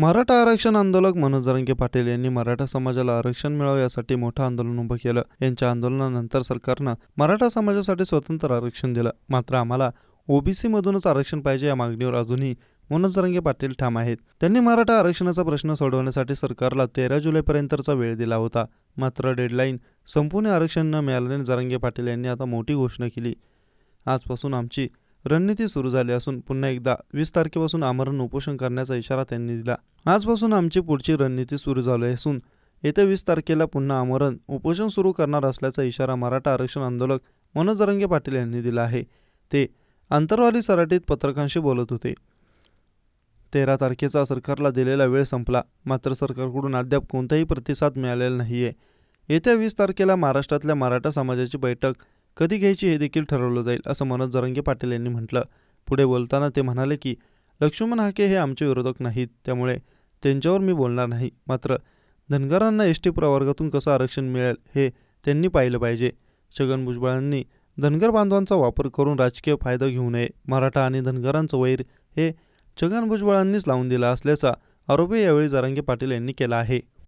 मराठा आरक्षण आंदोलक मनोज जरंगे पाटील यांनी मराठा समाजाला आरक्षण मिळावं यासाठी मोठं आंदोलन उभं केलं. यांच्या आंदोलनानंतर सरकारनं मराठा समाजासाठी स्वतंत्र आरक्षण दिलं. मात्र आम्हाला ओबीसी मधूनच आरक्षण पाहिजे या मागणीवर अजूनही मनोज जरंगे पाटील ठाम आहेत. त्यांनी मराठा आरक्षणाचा प्रश्न सोडवण्यासाठी सरकारला तेरा जुलैपर्यंतचा वेळ दिला होता. मात्र डेडलाईन संपूर्ण आरक्षण न मिळाल्याने जरंगे पाटील यांनी आता मोठी घोषणा केली. आजपासून आमची रणनीती सुरू झाली असून पुन्हा एकदा वीस तारखेपासून आमरण उपोषण करण्याचा इशारा त्यांनी दिला. आजपासून आमची पुढची रणनीती सुरू झाली असून येत्या वीस तारखेला पुन्हा आमरण उपोषण सुरू करणार असल्याचा इशारा मराठा आरक्षण आंदोलक मनोज रंगे पाटील यांनी दिला आहे. ते आंतरवाली सराटीत पत्रकारांशी बोलत होते. तेरा तारखेचा सरकारला दिलेला वेळ संपला. मात्र सरकारकडून अद्याप कोणताही प्रतिसाद मिळालेला नाही आहे येत्या वीस तारखेला महाराष्ट्रातल्या मराठा समाजाची बैठक कधी घ्यायची हे देखील ठरवलं जाईल असं मनोज जरंगे पाटील यांनी म्हटलं. पुढे बोलताना ते म्हणाले की लक्ष्मण हाके हे आमचे विरोधक नाहीत त्यामुळे त्यांच्यावर मी बोलणार नाही. मात्र धनगरांना एस टी प्रवर्गातून कसं आरक्षण मिळेल हे त्यांनी पाहिलं पाहिजे. छगन भुजबळांनी धनगर बांधवांचा वापर करून राजकीय फायदा घेऊ नये मराठा आणि धनगरांचं वैर हे छगन भुजबळांनीच लावून दिला असल्याचा आरोपही यावेळी जरांगे पाटील यांनी केला आहे.